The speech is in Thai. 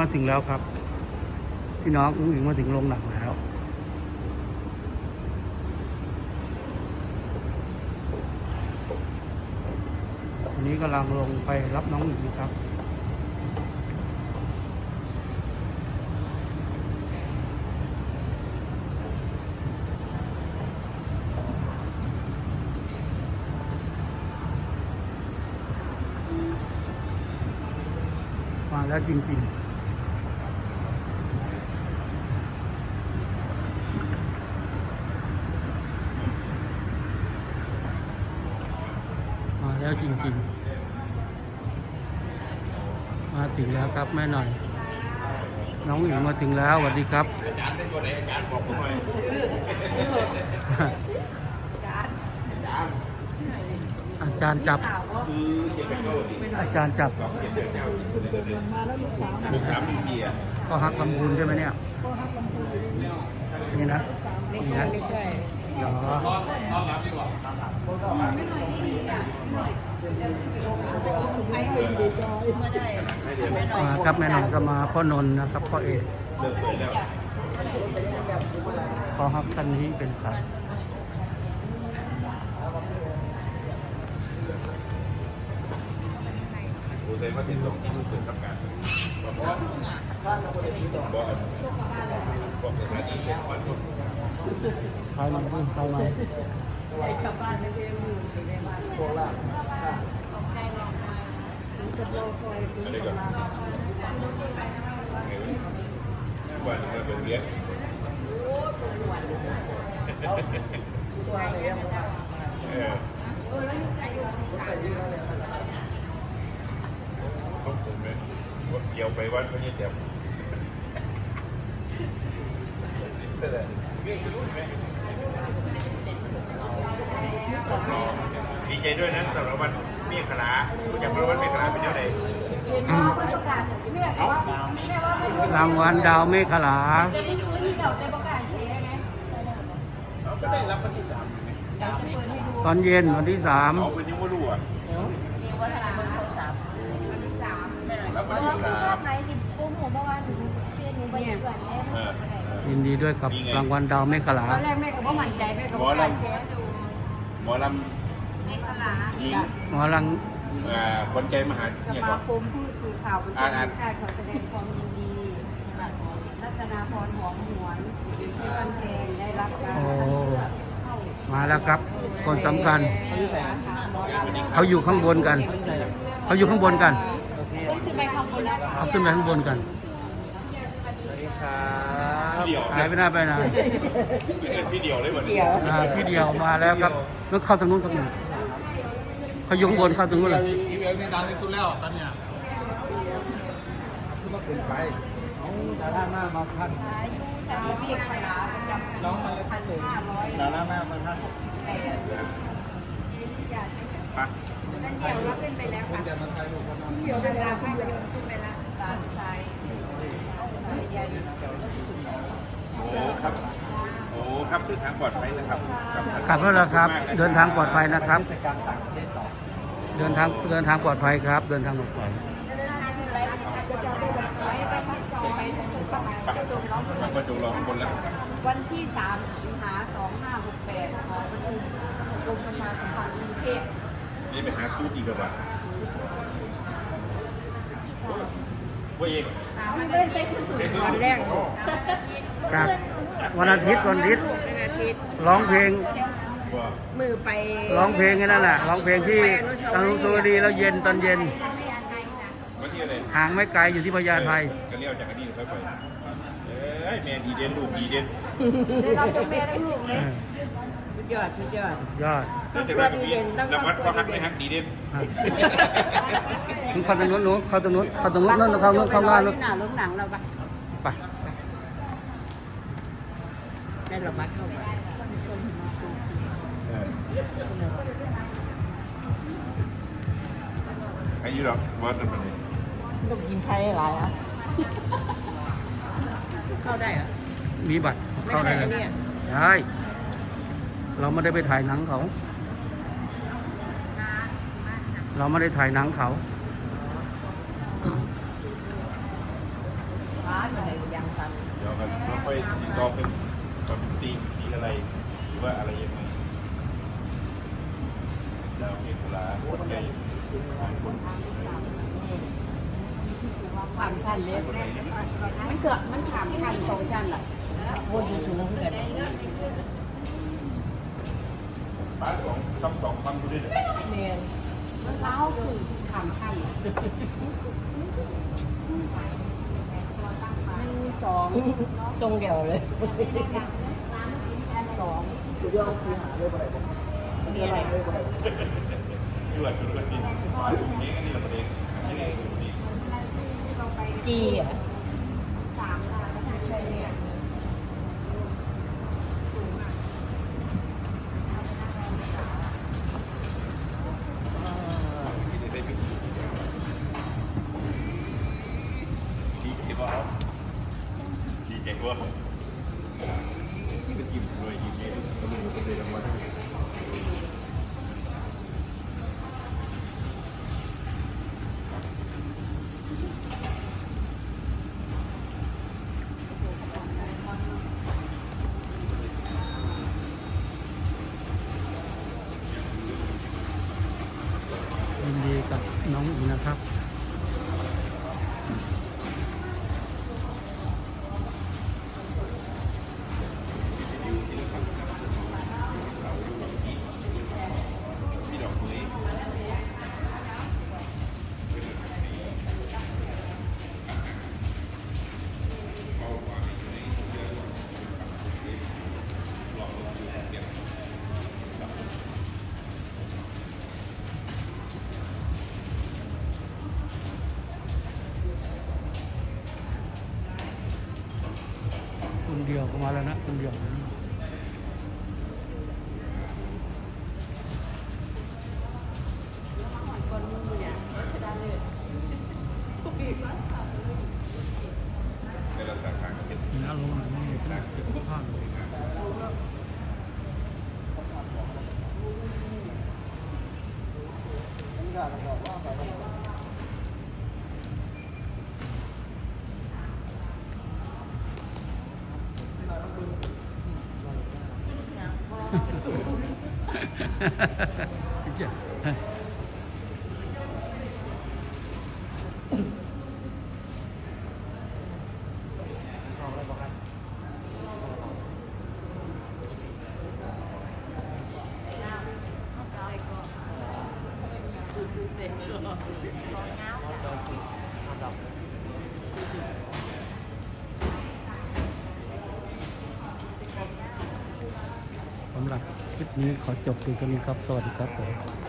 มาถึงแล้วครับ พี่น้องอุ้งอิงมาถึงโรงหนังแล้ววันนี้กำลังลงไปรับน้องอิงครับมาแล้วจริงๆ แล้วจริง ๆ มาถึงแล้วครับแม่หน่อย น้องอิงมาถึงแล้วสวัสดีครับอาจารย์เป็นตัวไหนอาจารย์บอกผมหน่อยอาจารย์จับ อาจารย์จับสองเกี่ยวกับเจ้าลูกสามลูกทีอะก็ฮักลำพูนใช่ไหมเนี่ยนี่นะนี่นะ เหรอมาครับแม่นอยก็มาพ่อนนนะครับพ่อเอกเลิกเลยแล้วพ่อฮักท่านนี้เป็นใครกูใส่มาสิบสองที่มันเกิดกับการบอกว่าบอกบอกสถานีเป็นวัน พุธใครมาพูดใครมาอะไรก่อนวันนี้เป็นเลี้ยงเออเขาผมเลยเกี่ยวไปวัดเขาเนี่ยเจ็บ ดีใจด้วยนะสำหรับวันเมียขลาคุณอยากรู้ว่าเมียขลาเป็นยังไงอืมรางวัลดาวเมฆขลาก็ได้รับวันที่สามตอนเย็นวันที่สามเขาเป็นยังไม่รู้อะรับวันที่สามไหนดิปุ้มหัวเมื่อวานหนูเชื่อหนูไปอยู่ก่อนแม่เออยินดีด้วยกับรางวัลดาวเมฆขลาตอนแรกแม่ก็บ่มั่นใจแม่ก็หมอบ่ลกล้าแชร์ดูำ หมอลในตลาดำยิงหมอลังอ่าคนใจมหาสเนี่ยมาก่อน คมผู้สื่อข่าวประจำค่ายขอแสดงความยินดีรัตนาพรหอมหวนที่วันแพงได้รับการโอ้คัดเลือกมาแล้วครับ คนสำคัญ เขาอยู่ข้างบนกัน เขาอยู่ข้างบนกันขึ้นไปข้างบนแล้วเขาขึ้นไปข้างบนกันพี่เดี ยวหายไปหน้าไปไหนพี่เดียวเลยวันนี้อ่าพี่เดียวมาแล้วครับแล้วเข้าทางนู้นทางนู้นเขาอยู่ข้างบนเข้าทางนู้นเลยอีเวลนี่ดังที่สุดแล้วตอนเนี้ยอายุทางเรียกขลาประจำปีพันห้าร้อยดาราแม่มันท่านแปดปะนั่นเดียวก็ขึ้นไปแล้วค่ะจะมาถ่ายรูปกันเดี๋ยวเวลาขึ้นไปขึ้นไปแล้วตามสายสายใหญ่ โอ้ครับโอ้ ครับเดินทางปลอดภัยนะครับกลับแล้วเหรอครับ เดินทางปลอดภัยนะครับการต่างประเทศต่อเดินทางเดินทางปลอดภัยครับ เดินทางปลอดภัยไปไปจองไปถึงประมาณจะจงร้องมันก็จูรอข้างบนแล้ววันที่3สิงหา2568หอประชุมกรมประชาสัมพันธ์กรุงเทพนี่ไปหาซูดอีกแล้วว่ะ ว่าเองไม่ได้ใช้คือสุดวันแรกครับวันอาทิตย์วันอาทิตย์วันอาทิตย์ร้องเพลงว่ามือไปร้องเพลงไอ้นั่นแหละร้องเพลงที่อนุสาวรีย์แล้วเย็นตอนเย็น วันที่อะไรห่างไม่ไกลอยู่ที่พญาไทก็เลี้ยวจากอันนี้ค่อยไปเอ้ยแม่ดีเด่นลูกดีเด่นเราเป็นแม่ทั้งลูกเลยเออสุดยอดสุดยอดยอดเดี๋ยวจะได้แบบนี้รางวัลก็ฮักไม่ฮักดีเด่นมึงเข้าตรงนู้นหนูเข้าตรงนู้นเข้าตรงนู้นนั่นเข้านู้นเข้าหน้านู้นหน้าลงหนังเราปะไปได้ระบัดเข้าไปอายุหรอกวัดนั่นมันต้องกินไทยหลายอะ เข้าได้เหรอ มีบัตรไม่เข้าได้ได้เลยเนี่ยใช่เราไม่ได้ไปถ่ายหนังเขา เราไม่ได้ถ่ายหนังเขาสันเดี๋ยวกันเราค่อยติดต่อเป็นกับเป็นทีมทีอะไร หรือว่าอะไรยังไงดาวเอกลาคนใหญ่หลายคน ความชันเล็กมันเกิดมันขามชันสองชันแหละวนอยู่สูงเกินบ้าสองซ้ำสองพันด้วยเด้อเนียนมันเล้าคือขามชันหนึ่งสองตรงเดียวเลยสองสุดยอดคือหาเลยบ่ได้บ่มันจะอะไรเลยบ่ได้ที่ว่าจุดละทีสูงนี้อันนี้ละประเด็นอันนี้ จีอะสามล้านใช่เนี่ยที่จะได้เป็นดีเก่งว่าดีเก่งว่า ยินดีกับน้องอีกนะครับ คนเดียวก็มาแล้วนะคนเดียวในระดับทางเป็ นน่าลงหน่อยนี่น่าเก็บผ้าเลย ผมอยากจะบอกว่าแบบ สำหรับค ลิปนี้ขอจบเพียงเท่านี้ครับ สวัสดีครับผม